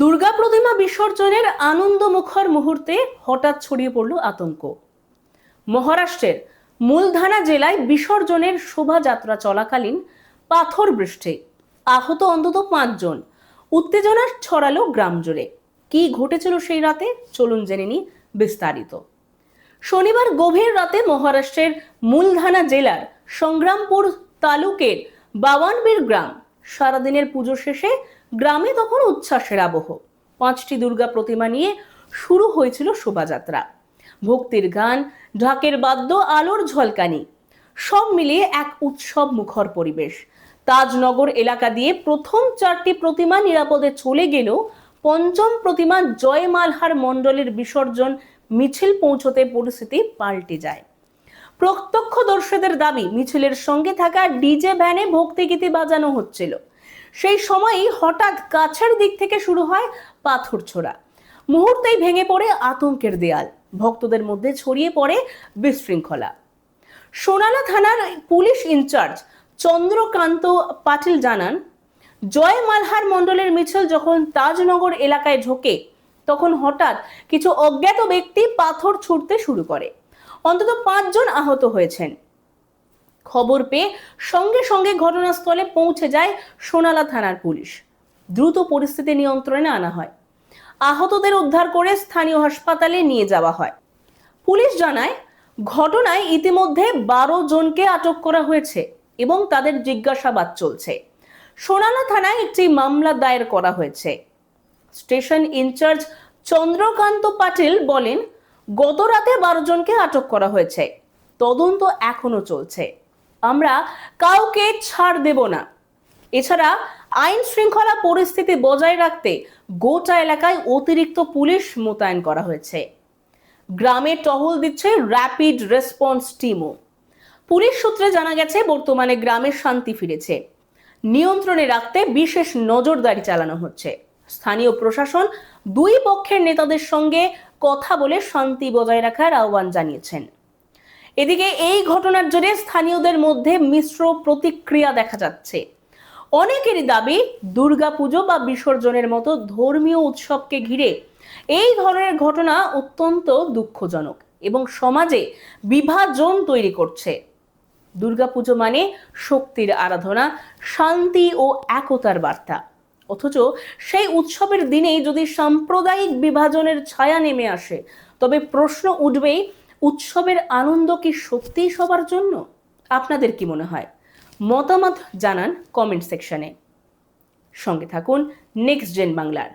দুর্গা প্রতিমা বিসর্জনের আনন্দমুখর মুহূর্তে হঠাৎ ছড়িয়ে পড়ল আতঙ্ক। মহারাষ্ট্রের মূলধানা জেলায় বিসর্জনের শোভাযাত্রা চলাকালীন পাথর বৃষ্টি। আহত অন্তত পাঁচজন। উত্তেজনা ছড়ালো গ্রাম জুড়ে। কি ঘটেছিল সেই রাতে? চলুন জেনে নিই বিস্তারিত। শনিবার গভীর রাতে মহারাষ্ট্রের মূলধানা জেলার সংগ্রামপুর তালুকের বাওয়ানবীর গ্রাম সারাদিনের পুজো শেষে গ্রামে তখন উচ্ছ্বাসের আবহ। পাঁচটি দুর্গা প্রতিমা নিয়ে শুরু হয়েছিল শোভাযাত্রা। ভক্তির গান, ঢাকের বাদ্য, আলোর ঝলকানি, সব মিলিয়ে এক উৎসব মুখর পরিবেশ। তাজনগর এলাকা দিয়ে প্রথম চারটি প্রতিমা নিরাপদে চলে গেলেও পঞ্চম প্রতিমা জয় মালহার মণ্ডলের বিসর্জন মিছিল পৌঁছতে পরিস্থিতি পাল্টে যায়। প্রত্যক্ষদর্শীদের দাবি, মিছিলের সঙ্গে থাকা ডিজে ভ্যানে ভক্তিগীতি বাজানো হচ্ছিল। সেই সময়ই হঠাৎ কাছের দিক থেকে শুরু হয় পাথর ছোড়া। মুহূর্তেই ভেঙে পড়ে আতঙ্কের দেয়াল। ভক্তদের মধ্যে ছড়িয়ে পড়ে বিশৃঙ্খলা। সোনালা থানার পুলিশ ইনচার্জ চন্দ্রকান্ত পাটিল জানান, জয় মালহার মণ্ডলের মিছিল যখন তাজনগর এলাকায় ঢোকে, তখন হঠাৎ কিছু অজ্ঞাত ব্যক্তি পাথর ছুটতে শুরু করে। অন্তত পাঁচজন আহত হয়েছেন। খবর পেয়ে সঙ্গে সঙ্গে ঘটনাস্থলে পৌঁছে যায় সোনালা থানার পুলিশ। দ্রুত পরিস্থিতি নিয়ন্ত্রণে আনা হয়। আহতদের উদ্ধার করে স্থানীয় হাসপাতালে নিয়ে যাওয়া হয়। পুলিশ জানায়, ঘটনায় ইতিমধ্যে বারো জনকে আটক করা হয়েছে এবং তাদের জিজ্ঞাসাবাদ চলছে। সোনালা থানায় একটি মামলা দায়ের করা হয়েছে। স্টেশন ইনচার্জ চন্দ্রকান্ত পাটিল বলেন, গত রাতে বারো জনকে আটক করা হয়েছে। তদন্ত এখনও চলছে। আমরা কাউকে ছাড় দেব না। এছাড়া আইন শৃঙ্খলা পরিস্থিতি বজায় রাখতে গোটা এলাকায় অতিরিক্ত পুলিশ মোতায়েন করা হয়েছে। গ্রামে টহল দিচ্ছে র্যাপিড রেসপন্স টিমও পুলিশ সূত্রে জানা গেছে, বর্তমানে গ্রামে শান্তি ফিরেছে। নিয়ন্ত্রণে রাখতে বিশেষ নজরদারি চালানো হচ্ছে। স্থানীয় প্রশাসন দুই পক্ষের নেতাদের সঙ্গে কথা বলে শান্তি বজায় রাখার আহ্বান জানিয়েছেন। এদিকে এই ঘটনার জেরে স্থানীয়দের মধ্যে মিশ্র প্রতিক্রিয়া দেখা যাচ্ছে। অনেকেরই দাবি, দুর্গাপুজো বা বিসর্জনের মতো ধর্মীয় উৎসবকে ঘিরে এই ধরনের ঘটনা অত্যন্ত দুঃখজনক এবং সমাজে বিভাজন তৈরি করছে। দুর্গাপুজো মানে শক্তির আরাধনা, শান্তি ও একতার বার্তা। অথচ সেই উৎসবের দিনেই যদি সাম্প্রদায়িক বিভাজনের ছায়া নেমে আসে, তবে প্রশ্ন উঠবেই উৎসবের আনন্দ কি সত্যিই সবার জন্য? আপনাদের কি মনে হয়? মতামত জানান কমেন্ট সেকশনে সঙ্গে থাকুন নেক্সট জেন বাংলার